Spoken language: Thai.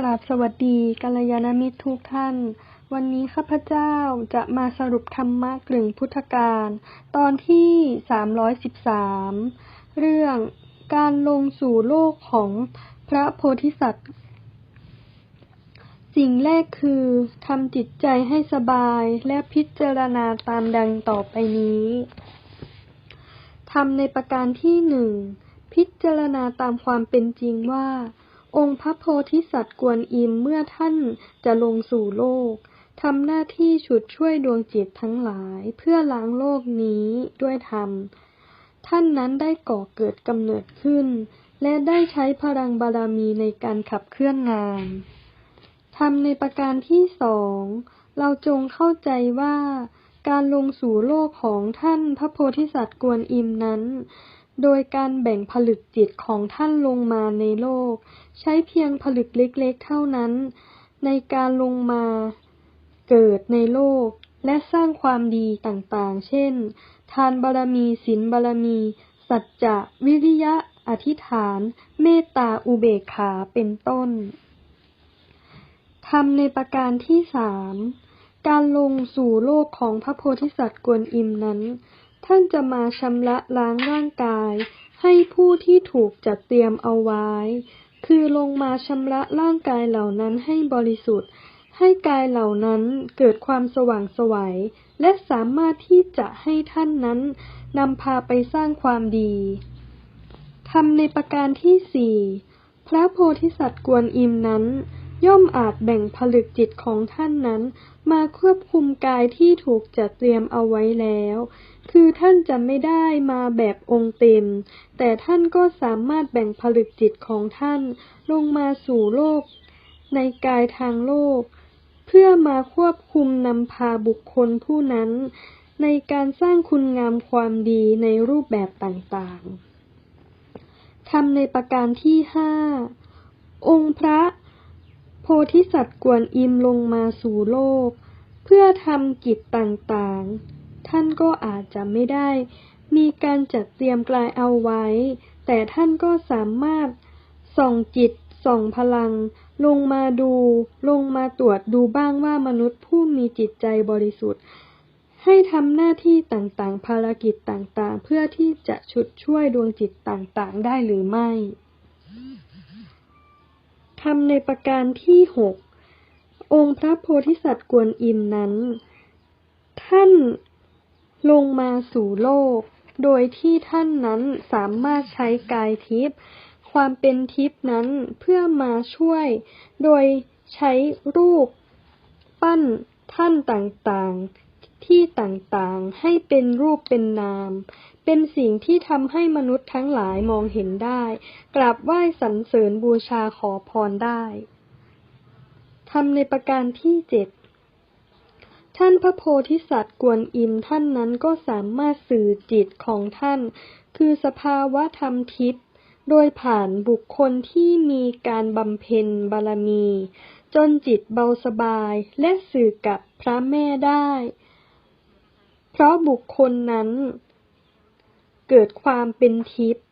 กราบสวัสดีกัลยาณมิตรทุกท่าน วันนี้ข้าพเจ้าจะมาสรุปธรรมะกลึงพุทธการ ตอนที่ 313 เรื่องการลงสู่โลกของพระโพธิสัตว์ สิ่งแรกคือทำจิตใจให้สบายและพิจารณาตามดังต่อไปนี้ทำในประการที่หนึ่งพิจารณาตามความเป็นจริงว่า องค์พระโพธิสัตว์กวนอิมเมื่อท่านจะลงสู่โลกทำหน้าที่ฉุดช่วยดวงจิตทั้งหลายเพื่อล้างโลกนี้ด้วยธรรม ท่านนั้นได้ก่อเกิดกำเนิดขึ้น และได้ใช้พลังบารมีในการขับเคลื่อนงานทำในประการที่สอง เราจงเข้าใจว่า การลงสู่โลกของท่านพระโพธิสัตว์กวนอิมนั้น โดยการแบ่งผลึกจิตของท่านลงมาในโลก ใช้เพียงผลึกเล็กๆเท่านั้น ในการลงมาเกิดในโลก และสร้างความดีต่างๆ เช่น ทานบารมีศีลบารมี สัจจะ วิริยะ อธิษฐาน เมตตาอุเบกขาเป็นต้นทำในประการที่สามการลงสู่โลกของพระโพธิสัตว์กวนอิมนั้น ท่านจะมาชำระล้างร่างกาย ให้ผู้ที่ถูกจัดเตรียมเอาไว้ คือลงมาชำระร่างกายเหล่านั้นให้บริสุทธิ์ ให้กายเหล่านั้นเกิดความสว่างไสวและสามารถที่จะให้ท่านนั้นนำพาไปสร้างความดีทำในประการที่สี่พระโพธิสัตว์กวนอิมนั้น ย่อมอาจแบ่งผลึกจิตของท่านนั้น มาควบคุมกายที่ถูกจัดเตรียมเอาไว้แล้ว คือท่านจะไม่ได้มาแบบองค์เต็ม แต่ท่านก็สามารถแบ่งผลึกจิตของท่านลงมาสู่โลก ในกายทางโลก เพื่อมาควบคุมนำพาบุคคลผู้นั้น ในการสร้างคุณงามความดีในรูปแบบต่างๆทำในประการที่ห้าองค์พระ โพธิสัตว์กวนอิมลงมาสู่โลก เพื่อทำกิจต่างๆ ท่านก็อาจจะไม่ได้ มีการจัดเตรียมกลายเอาไว้ แต่ท่านก็สามารถส่องจิตส่องพลัง ลงมาดู ลงมาตรวจดูบ้างว่ามนุษย์ผู้มีจิตใจบริสุทธิ์ ให้ทำหน้าที่ต่างๆ ภารกิจต่างๆ เพื่อที่จะฉุดช่วยดวงจิตต่างๆ ได้หรือไม่ทำในประการที่หกองค์พระโพธิสัตว์กวนอิมนั้น ท่าน ลงมาสู่โลก โดยที่ท่านนั้นสามารถใช้กายทิพย์ความเป็นทิพย์นั้นเพื่อมาช่วย โดยใช้รูป ปั้นท่านต่างๆ ที่ต่างๆ ให้เป็นรูปเป็นนาม เป็นสิ่งที่ทำให้มนุษย์ทั้งหลายมองเห็นได้ กราบไหว้สรรเสริญบูชาขอพรได้ทำในประการที่เจ็ด ท่านพระโพธิสัตว์กวนอิมท่านนั้นก็สามารถสื่อจิตของท่าน คือสภาวะธรรมทิพย์โดยผ่านบุคคลที่มีการบำเพ็ญบารมี จนจิตเบาสบายและสื่อกับพระแม่ได้ เพราะบุคคลนั้นเกิดความเป็นทิพย์